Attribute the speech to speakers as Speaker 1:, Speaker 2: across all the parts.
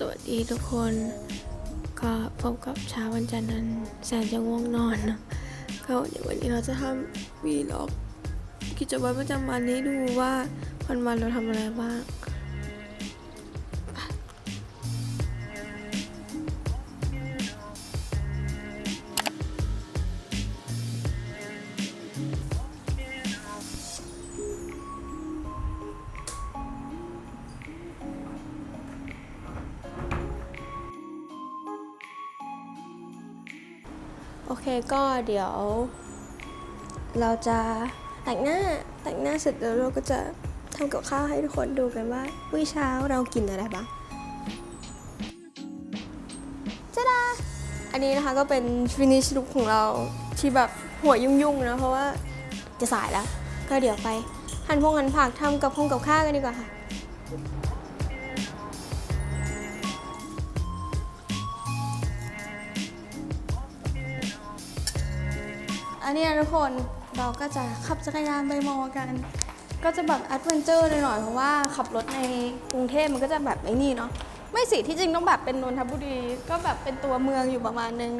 Speaker 1: สวัสดีทุกคน ก็พบกับเช้าวันจันทร์นั้นแสนจะง่วงนอนนะก็เดี๋ยววันนี้เราจะทำวีล็อกกิจวัตรประจำวันให้ดูว่าวันวันเราทำอะไรบ้าง โอเคก็เดี๋ยว เราจะแต่งหน้าแต่งหน้าเสร็จแล้วเราก็จะทำกับข้าวให้ทุกคนดูกันว่าวิเช้าเรากินอะไรบ้างจ้าดาอันนี้นะคะก็เป็น finish look ของเราที่แบบหัวยุ่งๆนะเพราะว่าจะสายแล้ว ก็เดี๋ยวไปหั่นพงหั่นผักทำกับพงกับข้าวกันดีกว่าค่ะ อันเนี้ยทุกคนเราก็จะขับจักรยานไปมอกัน ก็จะแบบแอดเวนเจอร์หน่อยๆเพราะว่าขับรถในกรุงเทพมันก็จะแบบไอ้นี่เนาะไม่สิที่จริงต้องแบบเป็นนนทบุรีก็แบบเป็นตัวเมืองอยู่ประมาณนึง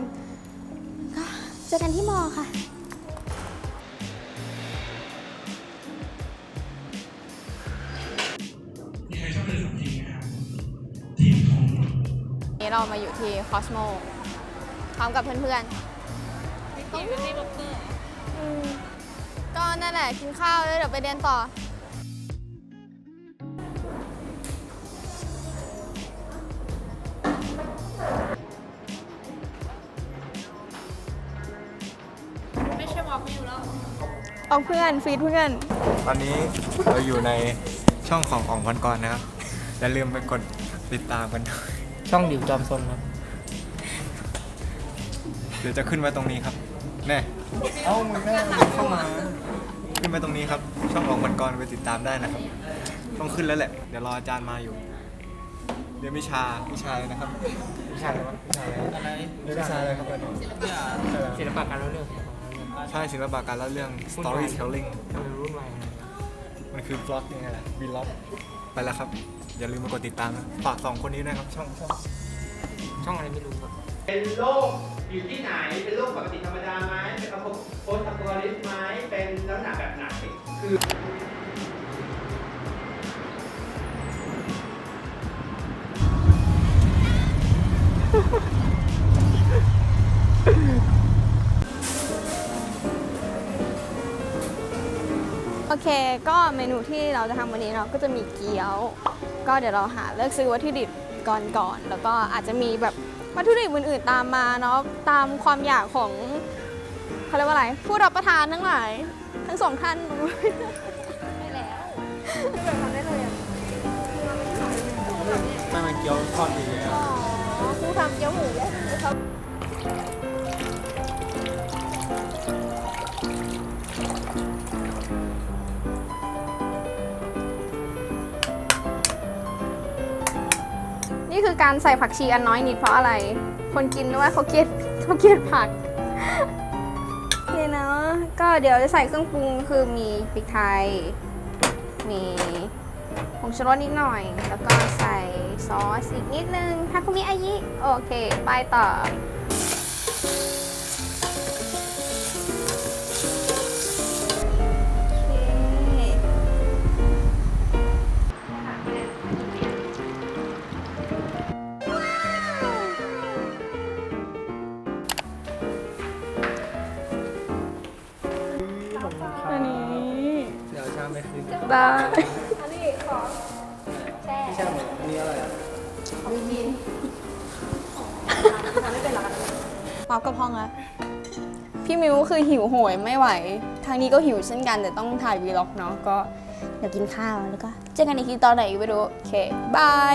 Speaker 1: ก็เจอกันที่มอค่ะ
Speaker 2: มีใครชอบเล่นสองทีมไหมครับทีมของ
Speaker 1: นี้เรามาอยู่ที่คอสโมพร้อมกับเพื่อนๆ พี่ตีเป็นตีบ็อกเกอร์ก็นั่นแหละกินข้าวแล้วเดี๋ยวไปเรียนต่อเอาเพื่อนฟีดเพื่อน
Speaker 3: ตอนนี้เราอยู่ในช่องของของพันกรนะครับ อย่าลืมไปกดติดตามกันด้วย
Speaker 4: ช่องดิวจอมซนครับ
Speaker 3: เดี๋ยวจะขึ้นไว้ตรงนี้ครับ แน่เอ้ามึงแม่เข้ามาขึ้นไปตรงนี้ครับ ช่องของพันกรไปติดตามได้นะครับ ต้องขึ้นแล้วแหละ เดี๋ยวรออาจารย์มาอยู่เรียนวิชาวิชาเลยนะครับวิชาอะไรวะวิชาอะไรอะไรเรียนวิชาอะไรครับอาจารย์
Speaker 4: ศิลปะการเล่าเรื่อง
Speaker 3: ใช่ศิลปะการเล่าเรื่อง storytelling
Speaker 4: ทำไมรุ่นใหม่
Speaker 3: มันคือ vlog ยังไงล่ะ vlog ไปแล้วครับ อย่าลืมมากดติดตามนะฝากสองคนนี้นะครับ ช่องช่อง
Speaker 4: ช่องอะไรไม่รู้ครับ
Speaker 5: เป็นโรค อยู่ที่ไหนเป็นโรคปกติธรรมดาไหมเป็นระบบโพสต์อัลกอริทึมไหมเป็นลักษณะแบบไหนคือ
Speaker 1: โอเค ก็เมนูที่เราจะทำวันนี้เนาะก็จะมีเกี๊ยว ก็เดี๋ยวเราหาเลือกซื้อวัตถุดิบก่อนก่อน แล้วก็อาจจะมีแบบ วัตถุดิบอื่นๆตามมาเนาะตามความอยากของเขาเรียกว่าอะไร ผู้รับประทานทั้งหลาย ทั้งสองท่านไม่แล้วแบบทำได้เลยอะ
Speaker 3: ไม่มันเกี๊ยวทอดดีเลย
Speaker 1: อ๋อผู้ทำเกี๊ยวหมูเลย นี่คือการใส่ผักชีอันน้อยนิดเพราะอะไร คนกินด้วยเขาเกลียดเขาเกลียดผักนี่เนาะก็เดี๋ยวจะใส่เครื่องปรุงคือมีพริกไทย มีผงชูรสนิดหน่อย แล้วก็ใส่ซอสอีกนิดนึงทาคุมิอายิ โอเค ไปต่อ
Speaker 4: ชามไปคืน
Speaker 1: ได้
Speaker 4: พี่ชามอันนี้อะไรอะ
Speaker 1: ป๊อปกับพองอะพี่มิวคือหิวโหยไม่ไหว ทางนี้ก็หิวเช่นกันแต่ต้องถ่ายวีล็อกเนาะก็เดี๋ยวกินข้าวแล้วก็เจอกันอีกทีตอนไหนไม่รู้ โอเค บาย